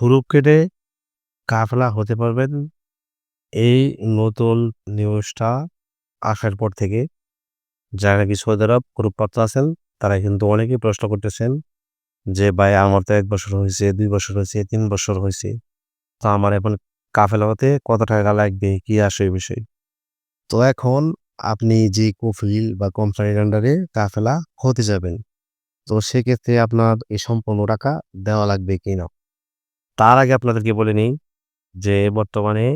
হুরুপ কেটে কাফেলা হতে পারবেন। এই নতুন নিউজটা আসার পর থেকে যারা নাকি সৌদি আরব হুরুপপ্রাপ্ত আছেন, তারা কিন্তু অনেকেই প্রশ্ন করতেছেন যে, ভাই, আমার তো এক বছর হয়েছে, দুই বছর হয়েছে, তিন বছর হয়েছে। তো আমার এখন কাফেলা হতে কত টাকা লাগবে? কি আসে বিষয়? তো এখন আপনি যে কফিল বা কোম্পানির আন্ডারে কাফেলা হতে যাবেন, তো সেক্ষেত্রে আপনার এই সম্পূর্ণ টাকা দেওয়া লাগবে কিনা? তার আগে আপনাদেরকে বলে নিই যে বর্তমানে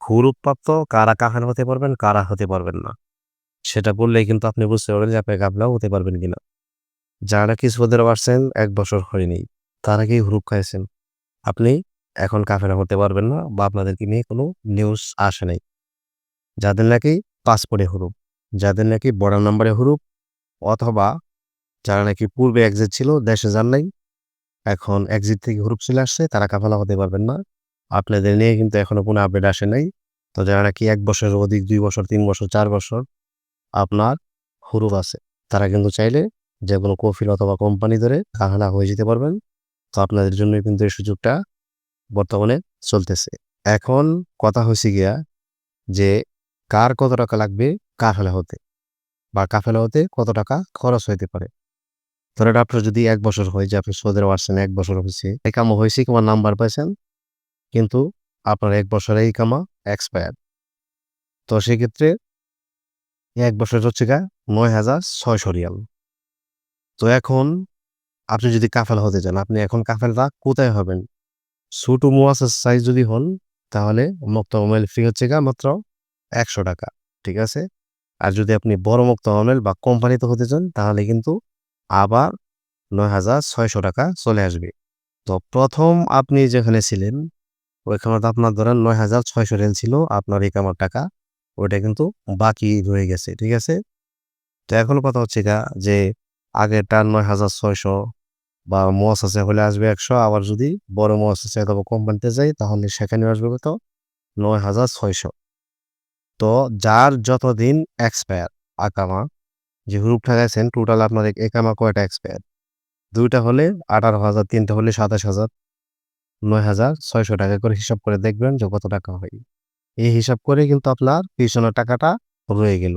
ঘুর হুরুপ্রাপ্ত কারা কাফেলা হতে পারবেন, কারা হতে পারবেন না। সেটা বললেই কিন্তু আপনি বুঝতে পারবেন যে আপনি কাফেলা হতে পারবেন কিনা। যারা কি সৌদি আরব আসছেন এক বছর হয়নি, তারা কি হুরুপ খাইছেন? আপনি এখন কাফেরা হতে পারবেন না বা আপনাদেরকে নিয়ে কোনো নিউজ আসে নাই। যাদের নাকি পাসপোর্টে হুরুপ, যাদের নাকি বড় নাম্বারে হুরুপ, অথবা যারা নাকি পূর্বে এক্সিট ছিল, দেশে যান নাই এখন এক্সিট থেকে হুরুপ চলে আসছে, তারা কাফেলা হতে পারবেন না। আপনাদের নিয়ে কিন্তু এখনও কোনো আপডেট আসে নাই। তো যারা নাকি এক বছরের অধিক, দুই বছর, তিন বছর, চার বছর আপনার হুরুপ আছে, তারা কিন্তু চাইলে যে কোনো কফিল অথবা কোম্পানি ধরে কাফেলা হয়ে যেতে পারবেন। তো আপনাদের জন্য কিন্তু এই সুযোগটা বর্তমানে চলতেছে। এখন কথা হয়েছে গিয়া যে কার কত টাকা লাগবে কাফেলা হতে বা কাফেলা হতে কত টাকা খরচ হইতে পারে। ধরেন আপনার যদি এক বছর হয় যে আপনি সৌদি আরব আসছেন, এক বছর হয়েছে, এই কামা হয়েছে কিংবা নাম্বার পাইছেন, কিন্তু আপনার এক বছরে এই কামা এক্সপায়ার তো সেক্ষেত্রে এক বছর হচ্ছে গা নয় হাজার ছয়শো রিয়াল। তো এখন আপনি যদি কাফেলা হতে চান, আপনি এখন কাফেলটা কোথায় হবেন? ছোট মুয়াসাস সাইজ যদি হন, তাহলে মুক্ত মোবাইল ফি হচ্ছে গা মাত্র একশো টাকা, ঠিক আছে? আর যদি আপনি বড় মুক্ত মোবাইল বা কোম্পানিতে হতে চান, তাহলে কিন্তু আবার নয় হাজার ছয়শো টাকা চলে আসবে। তো প্রথম আপনি যেখানে ছিলেন, ওইখানে তো আপনার ধরেন নয় হাজার ছয়শো রেল ছিল আপনার এই কামার টাকা, ওইটা কিন্তু বাকি রয়ে গেছে, ঠিক আছে? তো এখন কথা হচ্ছে গা যে আগেরটা নয় হাজার ছয়শো বা মহাসাসে হলে আসবে একশো, আবার যদি বড় আছে অথবা কোম্পানিতে যাই তাহলে সেখানে আসবে কত? নয় হাজার ছয়শো। তো যার যতদিন এক্সপায়ার আকামা যে গ্রুপটা গেছেন টোটাল আপনার একামা কয়টা এক্সপায়ার দুইটা হলে আঠারো হাজার, তিনটা হলে সাতাশ হাজার। নয় হাজার ছয়শো টাকা করে হিসাব করে দেখবেন যে কত টাকা হয়। এই হিসাব করে কিন্তু আপনার পিছনের টাকাটা রয়ে গেল।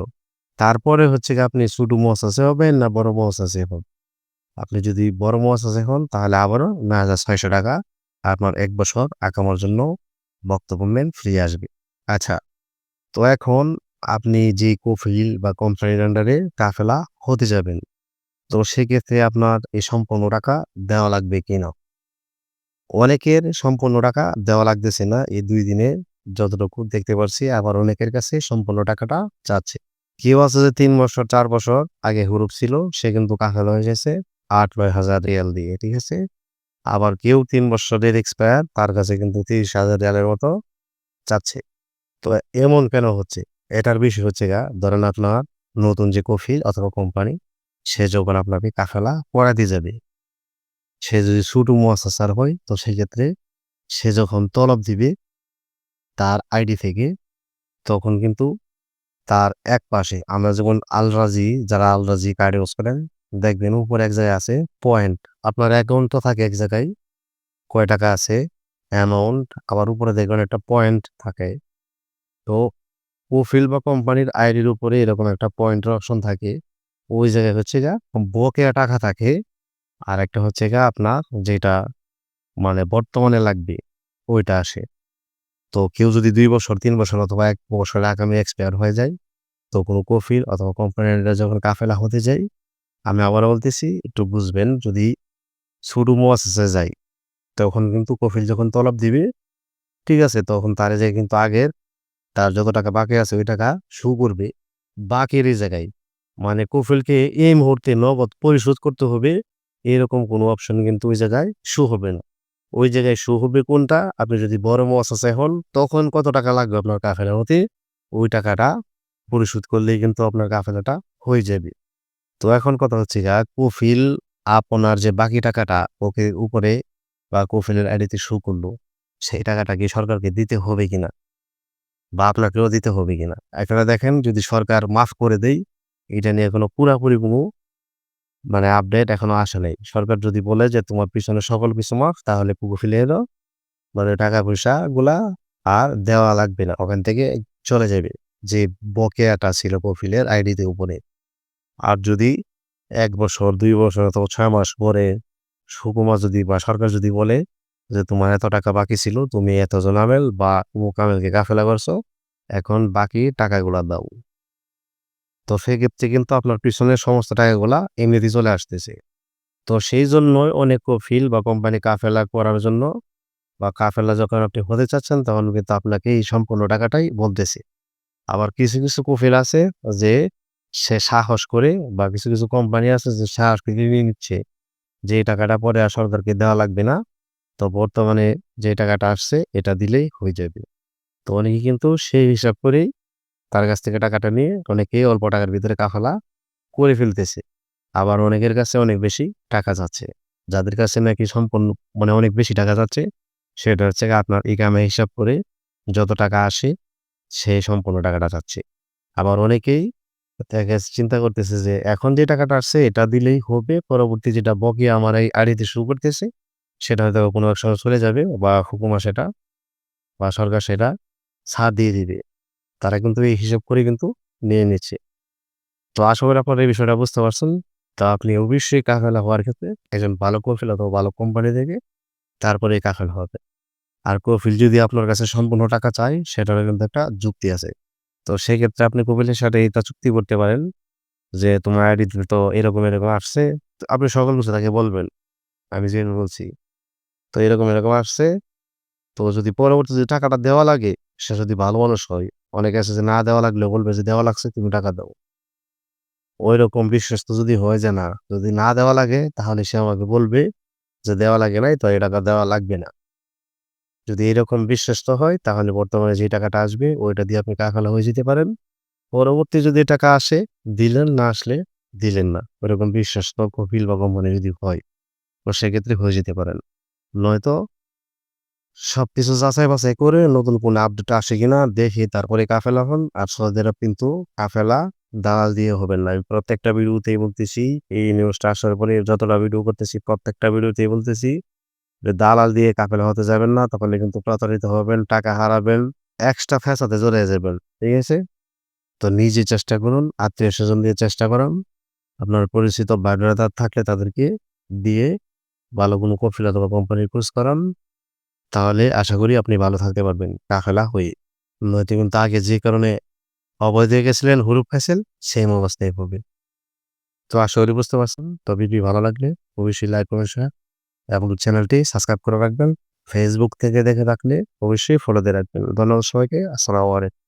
তারপরে হচ্ছে আপনি ছোটো মহাসাসে হবেন না বড় মহাসাসে হবেন আপনি যদি বড় মহাসাসে হন, তাহলে আবারও নয় হাজার ছয়শো টাকা আপনার এক বছর আকামার জন্য বক্তব্য মেন ফ্রি আসবে। আচ্ছা তো এখন আপনি যে কফিল বা কোম্পানির আন্ডারে কাফেলা হতে যাবেন। তো সেক্ষেত্রে আপনার এই সম্পূর্ণ টাকা দেওয়া লাগবে কিনা অনেকের সম্পূর্ণ টাকা দেওয়া লাগতেছে না, এই দুই দিনে যতটুকু দেখতে পারছি, আবার অনেকের কাছে সম্পূর্ণ টাকাটা চাচ্ছে কেউ আছে যে তিন বছর, চার বছর আগে হুরুপ ছিল, সে কিন্তু কাফেলা হয়ে গেছে, আট, নয় হাজার রিয়াল দিয়ে, ঠিক আছে? আবার কেউ তিন বছরের এক্সপায়ার তার কাছে কিন্তু তিরিশ হাজার রিয়ালের মতো চাচ্ছে তো এমন কেন হচ্ছে? এটার বিষয় হচ্ছে গা ধরেন আপনার নতুন যে কফিল অথবা কোম্পানি সে যখন আপনাকে কাফেলা পড়াতে যাবে, সে যদি ছোট মুয়াসাসার হয়, তো সেক্ষেত্রে সে যখন তলব দিবে, তার আইডি থেকে তখন কিন্তু তার এক পাশে আমরা যখন আলরাজি, যারা আলরাজি কার্ড ইউজ করেন, দেখবেন উপরে এক জায়গায় আছে পয়েন্ট আপনার অ্যাকাউন্ট তো থাকে এক জায়গায়, কয় টাকা আছে অ্যামাউন্ট আবার উপরে দেখবেন একটা পয়েন্ট থাকে। তো প্রোফিল বা কোম্পানির আইডির উপরে এরকম একটা পয়েন্টের অপশন থাকে। ওই জায়গায় হচ্ছে গা বকেয়া টাকা থাকে। আর একটা হচ্ছে গা আপনার যেটা মানে বর্তমানে লাগবে, ওইটা আসে। তো কেউ যদি দুই বছর, তিন বছর অথবা এক বছর আগামী এক্সপায়ার হয়ে যায়, তো কোনো কফিল অথবা কোম্পানির যখন কাফেলা হতে যায়, আমি আবার বলতেছি, একটু বুঝবেন, যদি ছোট মোয়াসে যায়, তখন কিন্তু কফিল যখন তলব দিবে, ঠিক আছে, তখন তারে যে কিন্তু আগের তার যত টাকা বাকি আছে, ওই টাকা শু করবে বাকির এই জায়গায়। মানে কফিলকে এই মুহূর্তে নগদ পরিশোধ করতে হবে, এরকম কোনো অপশন কিন্তু ওই জায়গায় শু হবে না। ওই জায়গায় শু হবে কোনটা? আপনি যদি বড় মহাশাসে হন, তখন কত টাকা লাগবে আপনার কাফেলা হতে ওই টাকাটা পরিশোধ করলেই কিন্তু আপনার কাফেলাটা হয়ে যাবে। তো এখন কথা হচ্ছে গা কফিল আপনার যে বাকি টাকাটা ওকে উপরে বা কফিলের আইডিতে শু করল, সেই টাকাটা কি সরকারকে দিতে হবে কিনা? বা আপনাকেও দিতে হবে কিনা এখানে দেখেন যদি সরকার মাফ করে দেয় এটা নিয়ে এখনও পুরাপুরি কোনো মানে আপডেট এখনও আসে নাই সরকার যদি বলে যে তোমার পিছনে সকল কিছু মাফ তাহলে পুকুর ফেলে এলো মানে টাকা পয়সাগুলা আর দেওয়া লাগবে না। ওখান থেকে চলে যাবে। যে বকেয়াটা ছিল কফিলের আইডিতে উপরে। আর যদি এক বছর, দুই বছর অথবা ছয় মাস পরে হুকুমা যদি বা সরকার যদি বলে যে, "তোমার এত টাকা বাকি ছিল, তুমি এতজন আমেল বা অমুক আমেলকে কাফেলা করছ, এখন বাকি টাকাগুলা দাও।" তো সেক্ষেত্রে কিন্তু আপনার পিছনের সমস্ত টাকাগুলা এমনিতেই চলে আসতেছে। তো সেই জন্যই অনেক কফিল বা কোম্পানি কাফেলা করার জন্য বা কাফেলা যখন আপনি হতে চাচ্ছেন, তখন কিন্তু আপনাকে এই সম্পূর্ণ টাকাটাই বলতেছে। আবার কিছু, কিছু কফিল আছে যে সে সাহস করে বা কিছু, কিছু কোম্পানি আছে যে সাহস করে নিচ্ছে যে টাকাটা পরে আর সরকারকে দেওয়া লাগবে না। তো বর্তমানে যে টাকাটা আসছে এটা দিলেই হয়ে যাবে। তো অনেকে কিন্তু সেই হিসাব করেই তার কাছ থেকে টাকাটা নিয়ে অনেকেই অল্প টাকার ভিতরে কাফেলা করে ফেলতেছে। আবার অনেকের কাছে অনেক বেশি টাকা যাচ্ছে। যাদের কাছে নাকি সম্পূর্ণ মানে অনেক বেশি টাকা যাচ্ছে, সেটা হচ্ছে আপনার ইকামা হিসাব করে যত টাকা আসে, সেই সম্পূর্ণ টাকাটা যাচ্ছে। আবার অনেকেই চিন্তা করতেছে যে এখন যে টাকাটা আসছে এটা দিলেই হবে। পরবর্তী যেটা বকেয়া আমার এই আড়িতে শুরু করতেছে, সেটা হয়তো কোনো এক সময় চলে যাবে বা হুকুমা সেটা বা সরকার সেটা ছাড় দিয়ে দিবে। তারা কিন্তু এই হিসাব করে কিন্তু নিয়ে নিচ্ছে। তো আশা করি আপনারা এই বিষয়টা বুঝতে পারছেন। তা আপনি অবশ্যই কাফেলা হওয়ার ক্ষেত্রে একজন ভালো কফিল অথবা ভালো কোম্পানি থেকে তারপরে কাফেলা হবেন। আর কফিল যদি আপনার কাছে সম্পূর্ণ টাকা চায়, সেটারও কিন্তু একটা যুক্তি আছে। তো সেক্ষেত্রে আপনি কফিলের সাথে এটা চুক্তি করতে পারেন যে, "তোমার আইডিতে তো এরকম, এরকম আসছে।" আপনি সকল কিছু তাকে বলবেন। আমি যেভাবে বলছি। তো এরকম, এরকম আসছে। তো যদি পরবর্তীতে টাকাটা দেওয়া লাগে, সে যদি ভালো মানুষ হয়, অনেকে আছে যে না দেওয়া লাগলে বলবে যে, "দেওয়া লাগছে, তুমি টাকা দাও।" ঐরকম বিশ্বস্ত যদি হয় যে না, যদি না দেওয়া লাগে তাহলে সে আমাকে বলবে যে, "দেওয়া লাগে নাই, তো এই টাকা দেওয়া লাগবে না।" যদি এরকম বিশ্বস্ত হয় তাহলে বর্তমানে যে টাকাটা আসবে ওইটা দিয়ে আপনি কাফেলা হয়ে যেতে পারেন। পরবর্তী যদি টাকা আসে, দিলেন, না আসলে দিলেন না। ওরকম বিশ্বস্ত কপিল বা কোম্পানি যদি হয়, তো সেক্ষেত্রে হয়ে যেতে পারেন। নয়তো সব কিছু যাচাই-বাছাই করে নতুন কোনো আপডেট আসে কিনা দেখি তারপরে কাফেলা হন। আর সৌদি কিন্তু কাফেলা দালাল দিয়ে হবেন না। আমি প্রত্যেকটা ভিডিওতেই বলতেছি, এই নিউজটা আসার পরে যতটা ভিডিও করতেছি প্রত্যেকটা ভিডিওতেই বলতেছি যে, দালাল দিয়ে কাফেলা হতে যাবেন না। তাহলে কিন্তু প্রতারিত হবেন, টাকা হারাবেন, এক্সট্রা ফ্যাসাদে জড়িয়ে যাবেন। ঠিক আছে? তো নিজে চেষ্টা করুন, আত্মীয়-স্বজন দিয়ে চেষ্টা করান। আপনার পরিচিত ব্রাদার থাকলে তাদেরকে দিয়ে ভালো কোনো কফিল অথবা কোম্পানির খোঁজ করান। তাহলে আশা করি আপনি ভালো থাকতে পারবেন কাফেলা হয়ে। নয়তো কিন্তু আগে যে কারণে অবৈধ গেছিলেন, হুরুপ খাইছেন, সেম অবস্থায় পড়বেন। তো আশা করি বুঝতে পারছেন। তো ভিডিও ভালো লাগলে অবশ্যই লাইক, কমেন্ট, শেয়ার এবং চ্যানেলটি সাবস্ক্রাইব করে রাখবেন। ফেসবুক থেকে দেখে রাখলে অবশ্যই ফলো দিয়ে রাখবেন। ধন্যবাদ সবাইকে। আসসালামু আলাইকুম।